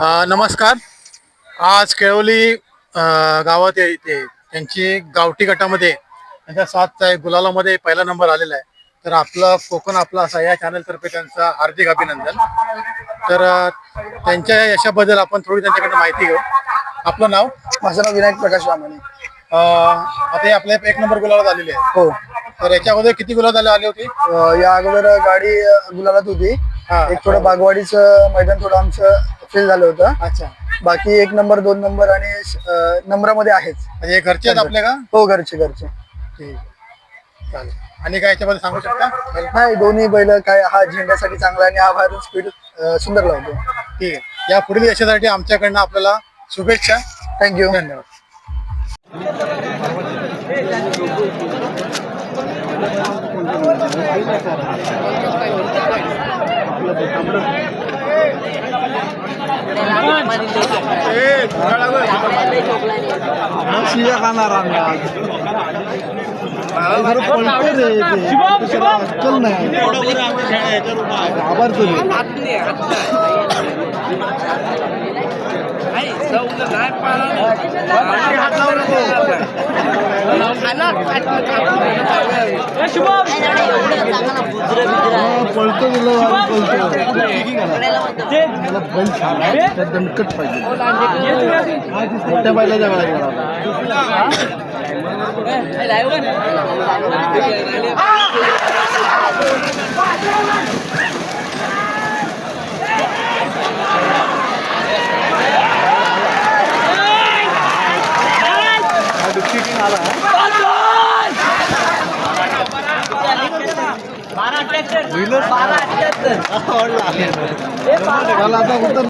अ, नमस्कार. आज केळवली अ, गावात आहे इथे त्यांची गावठी गटामध्ये त्यांच्या सात आहे गुलालामध्ये पहिला नंबर आलेला आहे. तर आपलं कोकण आपला असा या चॅनलतर्फे त्यांचं हार्दिक अभिनंदन. तर अ, त्यांच्या या यशाबद्दल आपण थोडी त्यांच्याकडे माहिती घेऊ. आपलं नाव? माझं नाव विनायक प्रकाश रामाने अ, आता हे आपल्या एक नंबर गुलालात आलेले आहे हो. तर याच्या अगोदर किती गुलाल आले आले होते? अं, या अगोदर गाडी अं, गुलालात होती. हा. एक थोडं बागवाडीचं मैदान थोडं आमचं फेल झालं होतं. अच्छा. बाकी एक नंबर दोन नंबर आणि अं, नंबरामध्ये आहेच. म्हणजे हे घरचे आहेत आपल्या का? हो घरचे घरचे. ठीक. चालेल. आणि काय याच्यामध्ये सांगू शकता? नाही दोन्ही बैल काय हा झेंड्यासाठी चांगला आणि हा बाहेरून स्पीड सुंदर लावतो. ठीक. आहे या पुढील यशासाठी आमच्याकडनं आपल्याला शुभेच्छा. थँक्यू धन्यवाद. शिव्या खाणार आभार पळतो बैल छान दणकट पाहिजे मोठ्या बैलाच्या जावं लागेल ट्रॅक्टर बारा ट्रॅक्टर आता